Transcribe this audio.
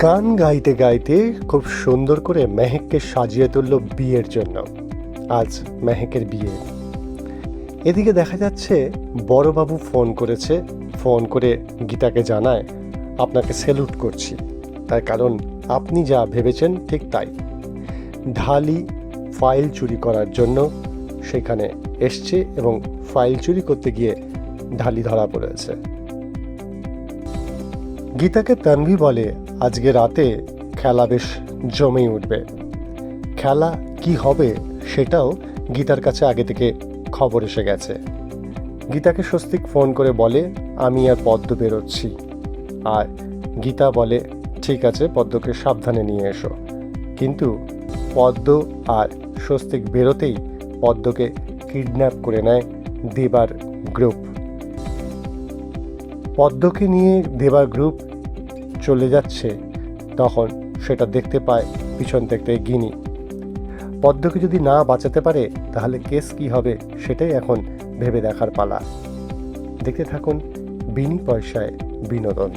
গান গাইতে গাইতে খুব সুন্দর করে মেহেককে সাজিয়ে তুলল বিয়ের জন্য। আজ মেহেকের বিয়ে। এদিকে দেখা যাচ্ছে বড়বাবু ফোন করেছে, ফোন করে গীতাকে জানায়, আপনাকে স্যালুট করছি। তার কারণ আপনি যা ভেবেছেন ঠিক তাই। ঢালি ফাইল চুরি করার জন্য সেখানে এসছে এবং ফাইল চুরি করতে গিয়ে ঢালি ধরা পড়েছে। গীতাকে তানভি বলে আজকে রাতে খেলা বেশ জমেই উঠবে। খেলা কি হবে সেটাও গীতার কাছে আগে থেকে খবর এসে গেছে। গীতাকে স্বস্তিক ফোন করে বলে, আমি আর পদ্ম বেরোচ্ছি। আর গীতা বলে, ঠিক আছে, পদ্মকে সাবধানে নিয়ে এসো। কিন্তু পদ্ম আর স্বস্তিক বেরোতেই পদ্মকে কিডন্যাপ করে নেয় দেবার গ্রুপ। পদ্মকে নিয়ে দেবার গ্রুপ চলে যাচ্ছে, তখন সেটা দেখতে পায় পিছন থেকে গিনি। পদ্মকে যদি না বাঁচাতে পারে, তাহলে কেস কি হবে সেটাই এখন ভেবে দেখার পালা। দেখতে থাকুন বিনি পয়সায় বিনোদন।